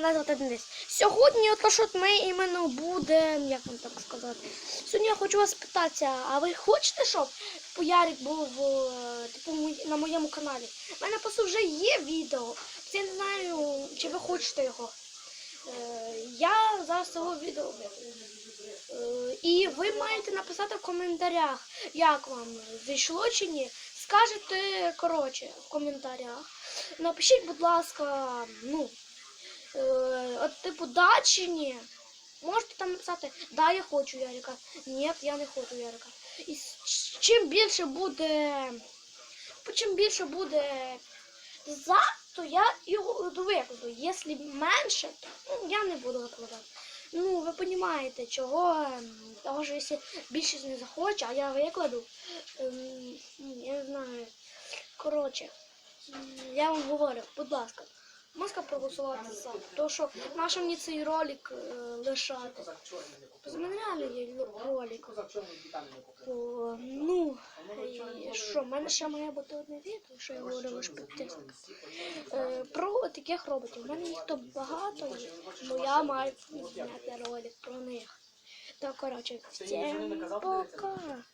звати Денис. Сьогодні от ми іменно будемо, як вам так сказати. Сьогодні я хочу вас питатися, а ви хочете, щоб Ярик був е, типу, на моєму каналі? У мене просто вже є відео. Я не знаю, чи ви хочете його. Е, Я зараз цього відео. Е, І ви маєте написати в коментарях, як вам зайшло чи ні. Скажете коротше в коментарях. Напишіть, будь ласка, типу, да чи ні. Можете там написати, да, я хочу Ярика. Ні, я не хочу Ярика. І чим більше буде. Чим більше буде за, то я його викладу. Якщо менше, то ну, я не буду викладати. Ну, ви розумієте, чого. ем, Того, що якщо більшість не захоче, а я викладу, ем, я не знаю. Коротше, я вам говорю, будь ласка, можна проголосувати за. То, що нащо мені цей ролик е, лишати. З мене реально є ролик. О, ну, що, в мене ще має бути одне відео, що я говорю лише підтиск. Е, про таких роботів. У мене їх то багато, бо я маю зняти ролик про них. Так, коротше, всім пока.